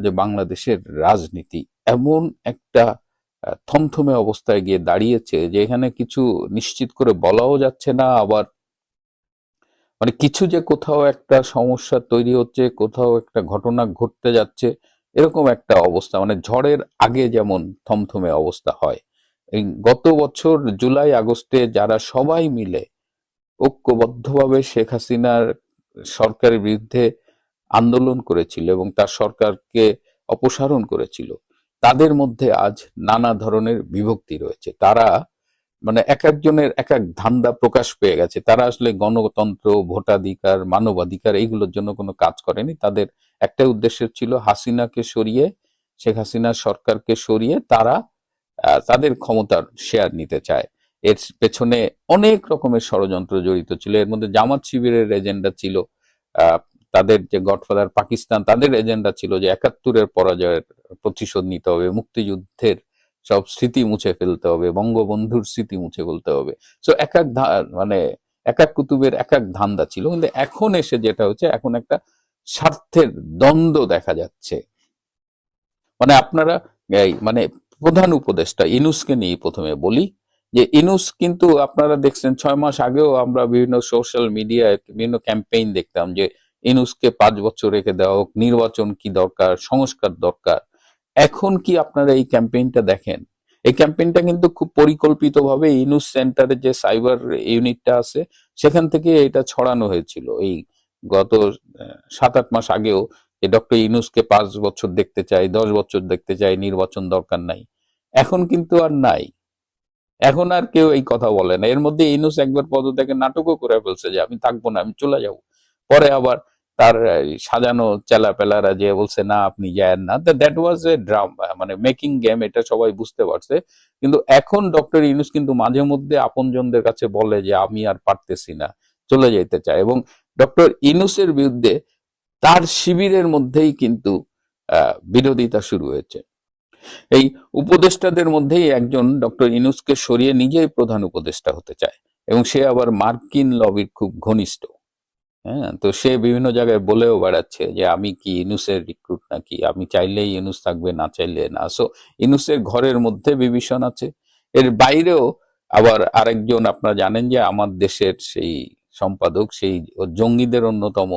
যে বাংলাদেশের রাজনীতি এমন একটা থমথমে অবস্থায় গিয়ে দাঁড়িয়েছে যে এখানে কিছু নিশ্চিত করে বলাও যাচ্ছে না, আবার মানে কিছু যে কোথাও একটা সমস্যা তৈরি হচ্ছে, কোথাও একটা ঘটনা ঘটতে যাচ্ছে, এরকম একটা অবস্থা। মানে ঝড়ের আগে যেমন থমথমে অবস্থা হয়। এই গত বছর জুলাই, আগস্টে যারা সবাই মিলে ঐক্যবদ্ধভাবে শেখ হাসিনার সরকারের বিরুদ্ধে আন্দোলন করেছিল এবং তার সরকারকে অপসারণ করেছিল। তাদের মধ্যে আজ নানা ধরনের বিভক্তি রয়েছে। তারা মানে এক একজনের এক এক ধান্দা প্রকাশ পেয়ে গেছে। তারা আসলে গণতন্ত্র, ভোটাধিকার, মানবাধিকার এইগুলোর জন্য কোনো কাজ করেনি। তাদের একটাই উদ্দেশ্য ছিল হাসিনাকে সরিয়ে, শেখ হাসিনার সরকারকে সরিয়ে তারা তাদের ক্ষমতার শেয়ার নিতে চায়। এর পেছনে অনেক রকমের ষড়যন্ত্র জড়িত ছিল। এর মধ্যে জামাত শিবিরের এজেন্ডা ছিল তাদের যে গডফাদার পাকিস্তান, তাদের এজেন্ডা ছিল যে একাত্তরের পরাজয়ের প্রতিশোধ নিতে হবে, মুক্তিযুদ্ধের সব স্মৃতি মুছে ফেলতে হবে, বঙ্গবন্ধুর স্মৃতি মুছে ফেলতে হবে। সো এক এক মানে এক এক কুতুবের এক এক ধান্দা ছিল। কিন্তু এখন এসে যেটা হচ্ছে, এখন একটা স্বার্থের দ্বন্দ্ব দেখা যাচ্ছে। মানে আপনারা মানে প্রধান উপদেষ্টা ইনুসকে নিয়ে প্রথমে বলি যে ইনুস কিন্তু আপনারা দেখছেন, ছয় মাস আগেও আমরা বিভিন্ন সোশ্যাল মিডিয়ায় বিভিন্ন ক্যাম্পেইন দেখতাম যে ইনুসকে পাঁচ বছর রেখে দেওয়া হোক, নির্বাচন কি দরকার, সংস্কার দরকার, এখন কি আপনারা এই ক্যাম্পেইনটা দেখেন? এই ক্যাম্পেইনটা কিন্তু খুব পরিকল্পিতভাবে ইনুস সেন্টারে যে সাইবার ইউনিটটা আছে, সেখান থেকে এটা ছড়ানো হয়েছিল। এই গত সাত আট মাস আগেও যে ডক্টর ইনুসকে পাঁচ বছর দেখতে চাই, দশ বছর দেখতে চাই, নির্বাচন দরকার নাই। এখন কিন্তু আর নাই। এখন আর কেউ এই কথা বলে না। এর মধ্যে ইনুস একবার পদত্যাগের নাটকও করে ফেলছে যে আমি থাকব না, আমি চলে যাব। পরে আবার তার সাজানো চেলা পেলারা যে বলছে, না, আপনি যায়েন না। দ্যাট ওয়াজ এ ড্রাম মানে মেকিং গেম এটা সবাই বুঝতে পারছে। কিন্তু এখন ডক্টর ইনুস কিন্তু মাঝে মধ্যে আপনজনদের কাছে বলে যে, আমি আর পারতেছি না, চলে যেতে চাই। এবং ডক্টর ইনুসের বিরুদ্ধে তার শিবিরের মধ্যেই কিন্তু বিরোধিতা শুরু হয়েছে। এই উপদেষ্টাদের মধ্যেই একজন ডক্টর ইনুসকে সরিয়ে নিজেই প্রধান উপদেষ্টা হতে চায়। এবং সে আবার মার্কিন লবির খুব ঘনিষ্ঠ। হ্যাঁ তো সে বিভিন্ন জায়গায় বলেও বেড়াচ্ছে যে, আমি কি ইনুসের রিক্রুট নাকি? আমি চাইলেই ইনুস থাকবে, না চাইলে না। সো ইনুসের ঘরের মধ্যে বিভীষণ আছে। এর বাইরেও আবার আরেকজন আপনারা জানেন যে, আমার দেশের সেই সম্পাদক, সেই জঙ্গিদের অন্যতম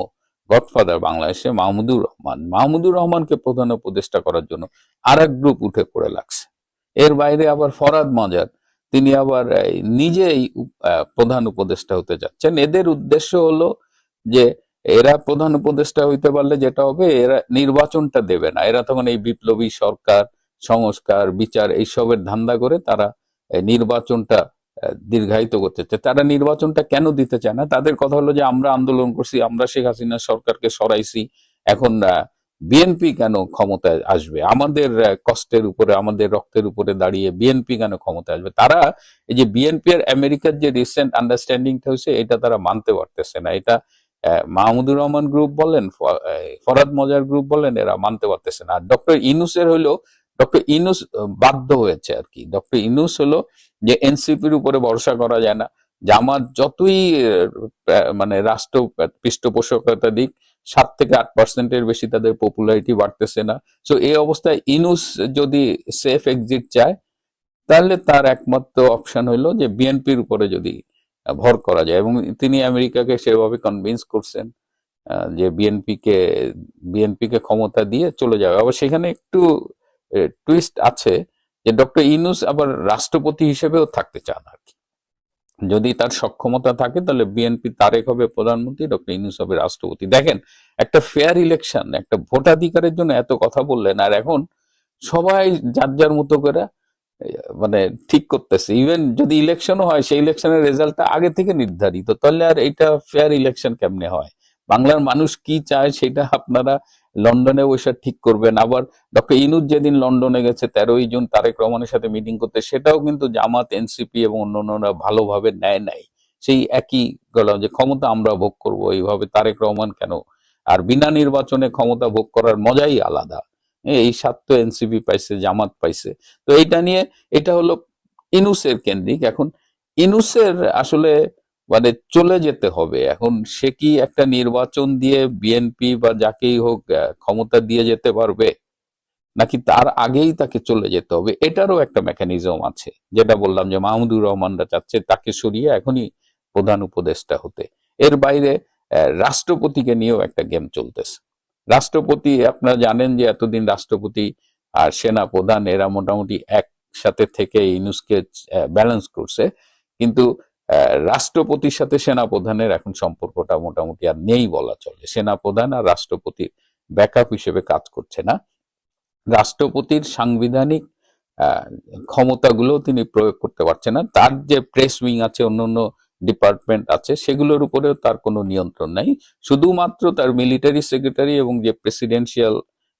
গডফাদার বাংলাদেশে মাহমুদুর রহমান। মাহমুদুর রহমানকে প্রধান উপদেষ্টা করার জন্য আর গ্রুপ উঠে পড়ে লাগছে। এর বাইরে আবার ফরাদ মজার, তিনি আবার নিজেই প্রধান উপদেষ্টা হতে যাচ্ছেন। এদের উদ্দেশ্য হলো যে এরা প্রধান উপদেষ্টা হইতে পারলে যেটা হবে, এরা নির্বাচনটা দেবে না। এরা তখন এই বিপ্লবী সরকার, সংস্কার, বিচার এইসবের ধান্দা করে তারা নির্বাচনটা দীর্ঘায়িত করতে চায়। তারা নির্বাচনটা কেন দিতে চায় না? তাদের কথা হলো যে আমরা আন্দোলন করছি, আমরা শেখ হাসিনা সরকারকে সরাইছি, এখন বিএনপি কেন ক্ষমতায় আসবে? আমাদের কষ্টের উপরে, আমাদের রক্তের উপরে দাঁড়িয়ে বিএনপি কেন ক্ষমতায় আসবে? তারা এই যে বিএনপি আর আমেরিকার যে রিসেন্ট আন্ডারস্ট্যান্ডিংটা হয়েছে, এটা তারা মানতে পারতেছে না। এটা মাহমুদুর রহমান গ্রুপ বলেন ফরাদ মজার গ্রুপ বলেন, এরা মানতে পারতেছে না। আর ডক্টর ইনুসের হইল ডক্টর ইনুস বাধ্য হয়েছে আর কি। ডক্টর ইনুস হলো যে এনসিপির উপরে ভরসা করা যায় না। জামাত যতই মানে রাষ্ট্র পৃষ্ঠপোষকতা দিক, সাত থেকে আট পার্সেন্টের বেশি তাদের পপুলারিটি বাড়তেছে না। সো এই অবস্থায় ইনুস যদি সেফ এক্সিট চায়, তাহলে তার একমাত্র অপশন হলো যে বিএনপির উপরে যদি ভর করা যায়। এবং তিনি আমেরিকাকে সেভাবে কনভিন্স করছেন যে বিএনপি কে বিএনপি কে ক্ষমতা দিয়ে চলে যাবে। আবার সেখানে একটু টুইস্ট আছে যে ডক্টর ইনুস আবার রাষ্ট্রপতি হিসেবেও থাকতে চান আর কি। যদি তার সক্ষমতা থাকে, তাহলে বিএনপি তারেক হবে প্রধানমন্ত্রী, ডক্টর ইনুস হবে রাষ্ট্রপতি। দেখেন, একটা ফেয়ার ইলেকশন একটা ভোটাধিকারের জন্য এত কথা বললেন, আর এখন সবাই যার যার মতো করে মানে ঠিক করতেছে। ইভেন যদি ইলেকশনও হয়, সেই ইলেকশনের রেজাল্টটা আগে থেকে নির্ধারিত, তাহলে আর এটা ফেয়ার ইলেকশন কেমনে হয়? বাংলার মানুষ কি চায় সেটা আপনারা লন্ডনে বসে ঠিক করবেন। আবার ডক্টর ইনুজ যেদিন লন্ডনে গেছে, তেরোই জুন তারেক রহমানের সাথে মিটিং করতে, সেটাও কিন্তু জামাত এনসিপি এবং অন্যান্যরা ভালোভাবে নেয় নাই। সেই একই গলা যে ক্ষমতা আমরা ভোগ করব, এইভাবে তারেক রহমান কেন? আর বিনা নির্বাচনে ক্ষমতা ভোগ করার মজাই আলাদা। এই সাত এনসিপি পাইছে, জামাত পাইছে। তো এইটা নিয়ে, এটা হলো ইনুসের কেন্দ্রিক। এখন ইনুসের আসলে মানে চলে যেতে হবে। এখন সে কি একটা নির্বাচন দিয়ে বিএনপি বা যাকেই হোক ক্ষমতা দিয়ে যেতে পারবে? নাকি তার আগেই তাকে চলে যেতে হবে? এটারও একটা মেকানিজম আছে। যেটা বললাম যে মাহমুদুর রহমানরা চাচ্ছে তাকে সরিয়ে এখনই প্রধান উপদেষ্টা হতে। এর বাইরে রাষ্ট্রপতিকে নিয়েও একটা গেম চলতেছে। রাষ্ট্রপতি, আপনারা জানেন যে এতদিন রাষ্ট্রপতি আর সেনা প্রধান এরা মোটামুটি একসাথে থেকে ইনুসকে ব্যালেন্স করছে। কিন্তু রাষ্ট্রপতির সাথে সেনা প্রধানের এখন সম্পর্কটা মোটামুটি আর নেই বলা চলে। সেনা প্রধান আর রাষ্ট্রপতির ব্যাকআপ হিসেবে কাজ করছে না। রাষ্ট্রপতির সাংবিধানিক ক্ষমতাগুলো তিনি প্রয়োগ করতে পারছেন না। তার যে প্রেস উইং আছে, অন্যান্য ডিপার্টমেন্ট আছে, সেগুলোর উপরেও তার কোনো নিয়ন্ত্রণ নাই। শুধুমাত্র তার মিলিটারি সেক্রেটারি এবং যে প্রেসিডেন্সিয়াল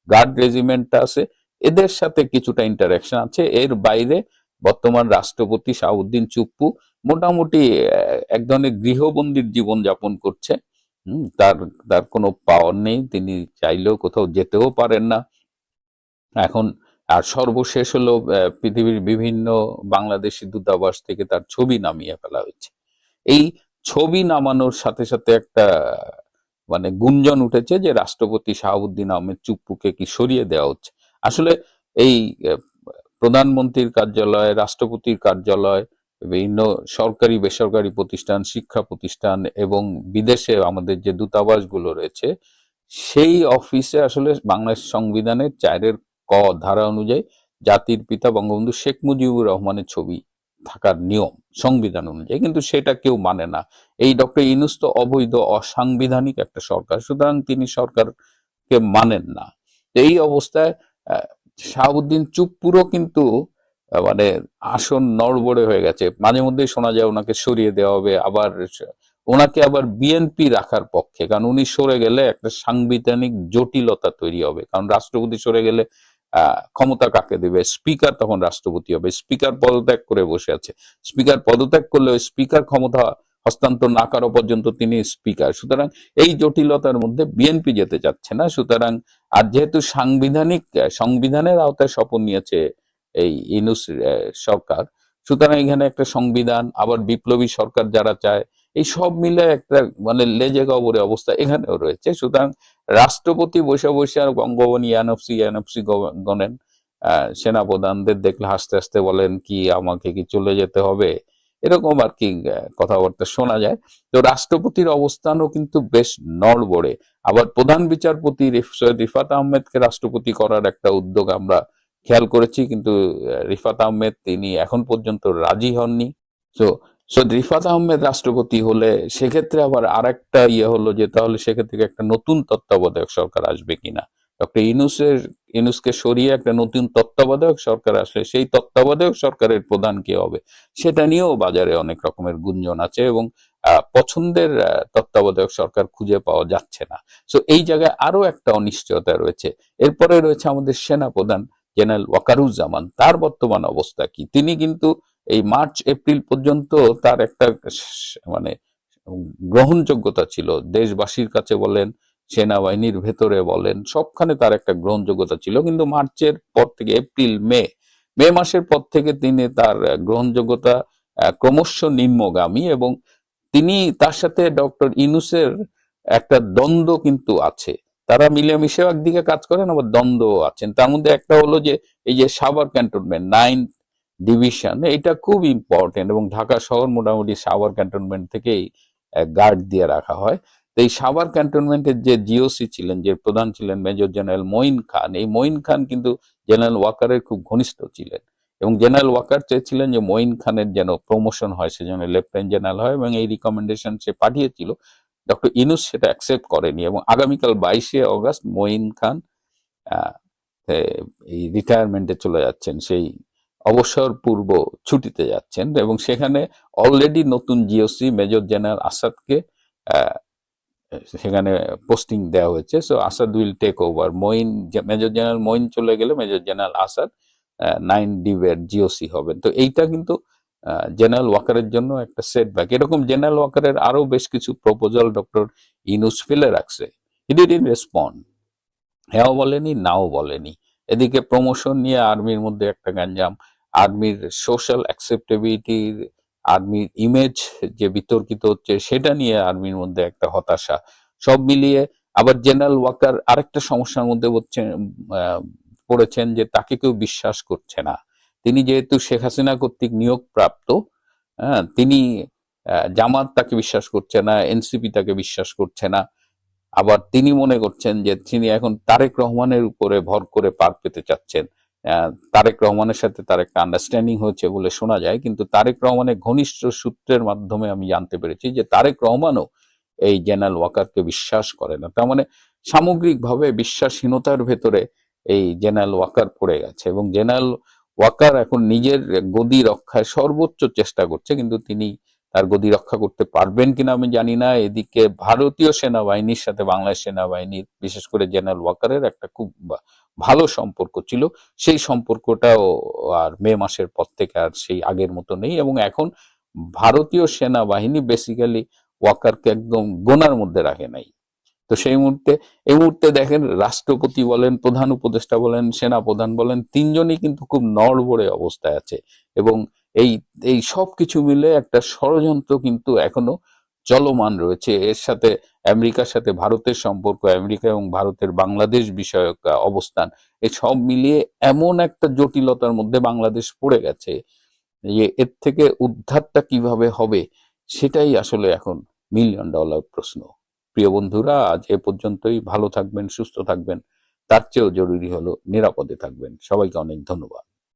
গার্ড রেজিমেন্টটা আছে, এদের সাথে কিছুটা ইন্টারাকশন আছে। এর বাইরে বর্তমান রাষ্ট্রপতি শাহউদ্দিন চুপ্পু মোটামুটি এক ধরনের গৃহবন্দির জীবন যাপন করছে তার তার কোনো পাওয়ার নেই। তিনি চাইলেও কোথাও যেতেও পারেন না। এখন আর সর্বশেষ হলো পৃথিবীর বিভিন্ন বাংলাদেশি দূতাবাস থেকে তার ছবি নামিয়ে ফেলা হয়েছে। এই ছবি নামানোর সাথে সাথে একটা মানে গুঞ্জন উঠেছে যে রাষ্ট্রপতি শাহাবুদ্দিন আহমেদ চুপ্পুকে কি সরিয়ে দেওয়া হচ্ছে। আসলে এই প্রধানমন্ত্রীর কার্যালয়, রাষ্ট্রপতির কার্যালয়, বিভিন্ন সরকারি, বেসরকারি প্রতিষ্ঠান, শিক্ষা প্রতিষ্ঠান এবং বিদেশে আমাদের যে দূতাবাসগুলো রয়েছে, সেই অফিসে আসলে বাংলাদেশ সংবিধানের চারের ক ধারা অনুযায়ী জাতির পিতা বঙ্গবন্ধু শেখ মুজিবুর রহমানের ছবি থাকার নিয়ম, সংবিধান অনুযায়ী, কিন্তু সেটা কেউ মানে না। এই ডক্টর ইনুস তো অবৈধ, অসাংবিধানিক একটা সরকার, সুতরাং তিনি সরকারকে মানেন না। এই অবস্থায় শাহাবুদ্দিন চুপ্পুরও কিন্তু মানে আসন নড়বড়ে হয়ে গেছে। মাঝে মধ্যেই শোনা যায় ওনাকে সরিয়ে দেওয়া হবে, আবার ওনাকে আবার বিএনপি রাখার পক্ষে, কারণ উনি সরে গেলে একটা সাংবিধানিক জটিলতা তৈরি হবে। কারণ রাষ্ট্রপতি সরে গেলে ক্ষমতা কাকে দেবে? স্পিকার তখন রাষ্ট্রপতি হবে। স্পিকার পদত্যাগ করে বসে আছে। স্পিকার পদত্যাগ করলে স্পিকার ক্ষমতা হস্তান্তর না করা পর্যন্ত তিনি স্পিকার। সুতরাং এই জটিলতার মধ্যে বিএনপি যেতে চাচ্ছে না। সুতরাং আর যেহেতু সাংবিধানিক সংবিধানের আওতায় শপথ নিয়েছে এই ইনুস সরকার, সুতরাং এখানে একটা সংবিধান, আবার বিপ্লবী সরকার যারা চায় এই সব মিলে একটা মানে লেজে গবরে অবস্থা এখানেও রয়েছে। সুতরাং রাষ্ট্রপতি বসে বসে আর বঙ্গবনী এনএফসি এনএফসি গণেন সেনাপ্রধানদের দেখলে হাসতে হাসতে বলেন, কি আমাকে কি চলে যেতে হবে? এরকম আর কি কথাবার্তা শোনা যায়। তো রাষ্ট্রপতির অবস্থানও কিন্তু বেশ নড়বড়ে। আবার প্রধান বিচারপতি সৈয়দ রিফাত আহমেদকে রাষ্ট্রপতি করার একটা উদ্যোগ আমরা খেয়াল করেছি, কিন্তু রিফাত আহমেদ তিনি এখন পর্যন্ত রাজি হননি। তো রিফাত আহমেদ রাষ্ট্রপতি হলে সেক্ষেত্রে আবার আরেকটা ইয়ে হলো যে তাহলে সেক্ষেত্রে একটা নতুন তত্ত্বাবধায়ক সরকার আসবে কিনা? ডক্টর ইনুসের ইনুসকে সরিয়ে একটা নতুন তত্ত্বাবধায়ক সরকার আসলে সেই তত্ত্বাবধায়ক সরকারের প্রধান কে হবে? সেটা নিয়েও বাজারে অনেক রকমের গুঞ্জন আছে এবং পছন্দের তত্ত্বাবধায়ক সরকার খুঁজে পাওয়া যাচ্ছে না। সো এই জায়গায় আরও একটা অনিশ্চয়তা রয়েছে। এরপরে রয়েছে আমাদের সেনা প্রধান জেনারেল ওয়াকারুজ্জামান। তার বর্তমান অবস্থা কি? তিনি কিন্তু এই মার্চ, এপ্রিল পর্যন্ত তার একটা মানে গ্রহণযোগ্যতা ছিল। দেশবাসীর কাছে বলেন, সেনাবাহিনীর ভেতরে বলেন, সবখানে তার একটা গ্রহণযোগ্যতা ছিল। কিন্তু মার্চের পর থেকে এপ্রিল, মে মে মাসের পর থেকে তিনি তার গ্রহণযোগ্যতা ক্রমশ নিম্নগামী এবং তিনি তার সাথে ডক্টর ইনুসের একটা দ্বন্দ্ব কিন্তু আছে। তারা মিলেমিশেও একদিকে কাজ করেন, আবার দ্বন্দ্ব আছেন। তার মধ্যে একটা হলো যে, এই যে সাভার ক্যান্টনমেন্ট, নাইন ডিভিশন এটা খুব ইম্পর্টেন্ট এবং ঢাকা শহর মোটামুটি সাভার ক্যান্টনমেন্ট থেকেই গার্ড দিয়ে রাখা হয়। তো এই সাভার ক্যান্টনমেন্টের যে জিওসি ছিলেন, যে প্রধান ছিলেন মেজর জেনারেল মঈন খান, এই মঈন খান কিন্তু জেনারেল ওয়াকারের খুব ঘনিষ্ঠ ছিলেন এবং জেনারেল ওয়াকার চেয়েছিলেন যে মঈন খানের যেন প্রমোশন হয়, সেজন্য লেফটেন্যান্ট জেনারেল হয় এবং এই রিকমেন্ডেশন সে পাঠিয়েছিল। ডক্টর ইনুস সেটা অ্যাকসেপ্ট করেনি এবং আগামীকাল বাইশে অগস্ট মঈন খান এই রিটায়ারমেন্টে চলে যাচ্ছেন সেই অবসর পূর্ব ছুটিতে যাচ্ছেন এবং সেখানে অলরেডি নতুন জিওসি মেজর জেনারেল আসাদকে সেখানে পোস্টিং দেওয়া হয়েছে। So Asad will take over Moin major general Moin চলে গেলে মেজর জেনারেল আসাদ নাইন ডিবের জিওসি হবেন। তো এইটা কিন্তু জেনারেল ওয়াকারের জন্য একটা সেটব্যাক এরকম জেনারেল ওয়াকারের আরও বেশ কিছু প্রপোজাল ডক্টর ইনুস ফেলে রাখছে। হি ডিড রেসপন্ড হ্যাঁ বলেনি, নাও বলেনি। এদিকে প্রমোশন নিয়ে আর্মির মধ্যে একটা গ্যাঞ্জাম। আর্মির সোশ্যাল অ্যাকসেপ্টেবিলিটি আর্মির ইমেজ যে বিতর্কিত হচ্ছে, সেটা নিয়ে আর্মির মধ্যে একটা হতাশা। সব মিলিয়ে আবার জেনারেল ওয়াকার আরেকটা সমস্যার মধ্যে পড়েছেন যে তাকে কেউ বিশ্বাস করছে না। তিনি যেহেতু শেখ হাসিনা কর্তৃক নিয়োগ প্রাপ্ত হ্যাঁ তিনি জামাত তাকে বিশ্বাস করছে না, এনসিপি তাকে বিশ্বাস করছে না। আবার তিনি মনে করছেন যে তিনি এখন তারেক রহমানের উপরে ভর করে পার পেতে চাচ্ছেন। তারেক রহমানের সাথে তার একটা আন্ডারস্ট্যান্ডিং হয়েছে বলে শোনা যায়, কিন্তু তারেক রহমানের ঘনিষ্ঠ সূত্রের মাধ্যমে আমি জানতে পেরেছি যে তারেক রহমানও এই জেনারেল ওয়াকারকে বিশ্বাস করে না। তার মানে সামগ্রিকভাবে বিশ্বাসহীনতার ভেতরে এই জেনারেল ওয়াকার পড়ে গেছে এবং জেনারেল ওয়াকার এখন নিজের গদি রক্ষায় সর্বোচ্চ চেষ্টা করছে, কিন্তু তিনি তার গদি রক্ষা করতে পারবেন কিনা আমি জানি না। এদিকে ভারতীয় সেনাবাহিনীর সাথে বাংলাদেশ সেনাবাহিনীর বিশেষ করে জেনারেল ওয়াকারের একটা খুব ভালো সম্পর্ক ছিল। সেই সম্পর্কটাও আর মে মাসের পর থেকে আর সেই আগের মতো নেই এবং এখন ভারতীয় সেনাবাহিনী বেসিক্যালি ওয়াকারকে একদম গোনার মধ্যে রাখে নাই। তো সেই মুহূর্তে, এই মুহূর্তে দেখেন রাষ্ট্রপতি বলেন, প্রধান উপদেষ্টা বলেন সেনা প্রধান বলেন, তিনজনই কিন্তু খুব নড়বড়ে অবস্থায় আছে এবং এই এই সব কিছু মিলে একটা ষড়যন্ত্র কিন্তু এখনও চলমান রয়েছে। এর সাথে আমেরিকার সাথে ভারতের সম্পর্ক, আমেরিকা এবং ভারতের বাংলাদেশ বিষয়ক অবস্থান এই সব মিলিয়ে এমন একটা জটিলতার মধ্যে বাংলাদেশ পড়ে গেছে যে এর থেকে উদ্ধারটা কীভাবে হবে সেটাই আসলে এখন মিলিয়ন ডলার প্রশ্ন। প্রিয় বন্ধুরা, আজ এ পর্যন্তই। ভালো থাকবেন, সুস্থ থাকবেন। তার চেয়েও জরুরি হলো নিরাপদে থাকবেন। সবাইকে অনেক ধন্যবাদ।